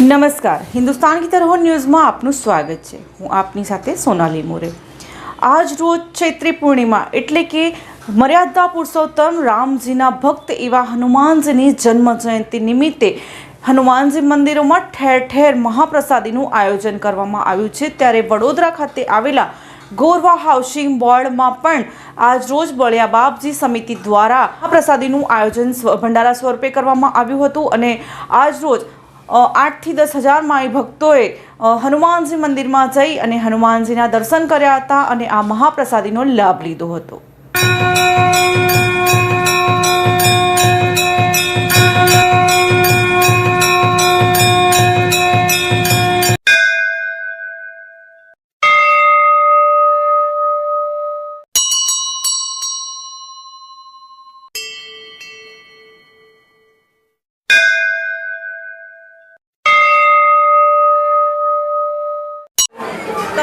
નમસ્કાર. હિન્દુસ્તાન કી તરહ ન્યૂઝમાં આપનું સ્વાગત છે. હું આપની સાથે સોનાલી મોરે. આજ રોજ ચૈત્રી પૂર્ણિમા એટલે કે મર્યાદા પુરુષોત્તમ રામજીના ભક્ત એવા હનુમાનજીની જન્મ જયંતિ નિમિત્તે હનુમાનજી મંદિરોમાં ઠેર ઠેર મહાપ્રસાદીનું આયોજન કરવામાં આવ્યું છે. ત્યારે વડોદરા ખાતે આવેલા ગોરવા હાઉસિંગ બોર્ડમાં પણ આજ રોજ બળિયા બાપજી સમિતિ દ્વારા આ પ્રસાદીનું આયોજન ભંડારા સ્વરૂપે કરવામાં આવ્યું હતું અને આજ રોજ આઠથી દસ હજાર માઈ ભક્તોએ હનુમાનજી મંદિરમાં જઈ અને હનુમાનજીના દર્શન કર્યા હતા અને આ મહાપ્રસાદીનો લાભ લીધો હતો.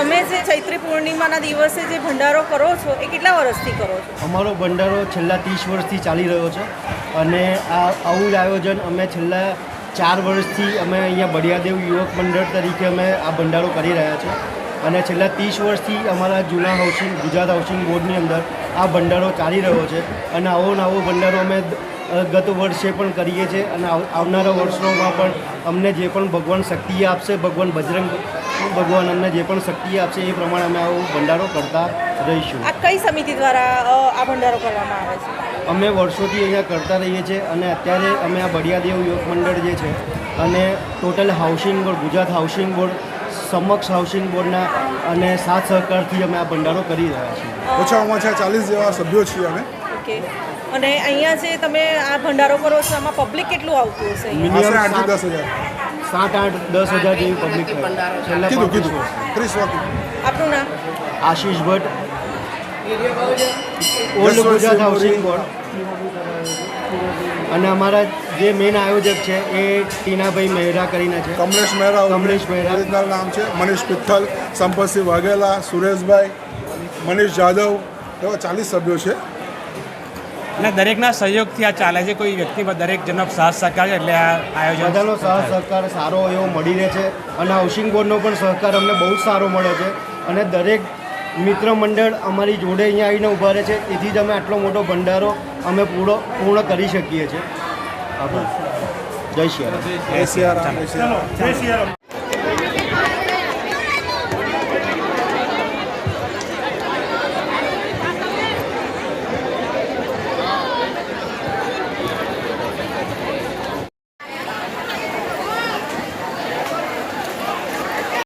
તમે જે ચૈત્રી પૂર્ણિમાના દિવસે જે ભંડારો કરો છો, એ કેટલા વર્ષથી કરો છો? અમારો ભંડારો છેલ્લા ત્રીસ વર્ષથી ચાલી રહ્યો છે અને આ આવું જ આયોજન અમે છેલ્લા ચાર વર્ષથી અમે અહીંયા બળિયાદેવ યુવક મંડળ તરીકે અમે આ ભંડારો કરી રહ્યા છીએ અને છેલ્લા ત્રીસ વર્ષથી અમારા જૂના હાઉસિંગ ગુજરાત હાઉસિંગ બોર્ડની અંદર આ ભંડારો ચાલી રહ્યો છે અને આવો નવો ભંડારો અમે ગત વર્ષે પણ કરીએ છીએ અને આવનારા વર્ષોમાં પણ અમને જે પણ ભગવાન શક્તિ આપશે ભગવાન બજરંગ ભગવાન અમને જે પણ શક્તિ આપશે એ પ્રમાણે અમે આવો ભંડારો કરતા રહીશું. આ કઈ સમિતિ દ્વારા આ ભંડારો કરવામાં આવે છે? અમે વર્ષોથી અહીંયા કરતા રહીએ છીએ અને અત્યારે અમે આ બળિયાદેવ યોગ મંડળ જે છે અને total housing board Gujarat housing board સમક્ષ હાઉસિંગ બોર્ડના અને સાથ સહકારથી અમે આ ભંડારો કરી રહ્યા છીએ. ઓછામાં ઓછા ચાલીસ જેવા સભ્યો છીએ અમે. ઓકે અને અહીંયા જે તમે આ ભંડારો કરો છો આમાં પબ્લિક કેટલું આવતું હશે? આશરે આઠથી દસ હજાર. સાત આઠ દસ હજાર જેવી પબ્લિક કીધું કીધું. ત્રીસ વર્ષ આપનું નામ? Ashish Bhatt. Old Gujarat housing board અને અમારા જે મેઇન આયોજક છે એ ટીનાભાઈ મહેરા કરીને છે. કમલેશ મહેરા કમલેશ મહેરા. ઓરિજિનલ નામ છે. મનીષ પિથ્થલ સંપતસિંહ વાઘેલા સુરેશભાઈ મનીષ જાદવ એવા ચાલીસ સભ્યો છે. અને દરેકના સહયોગથી આ ચાલે છે. કોઈ વ્યક્તિ દરેક જનક સાથ સહકાર છે એટલે આ આયોજન બધાનો સહ સહકાર સારો એવો મળી રહે છે અને હાઉસિંગ બોર્ડનો પણ સહકાર અમને બહુ જ સારો મળે છે અને દરેક મિત્ર મંડળ અમારી જોડે અહીંયા આવીને ઊભા રહે છે. તેથી જ અમે આટલો મોટો ભંડારો અમે પૂરો પૂર્ણ કરી શકીએ છીએ. આભાર. જય શ્રી રામ. જય સિયારામ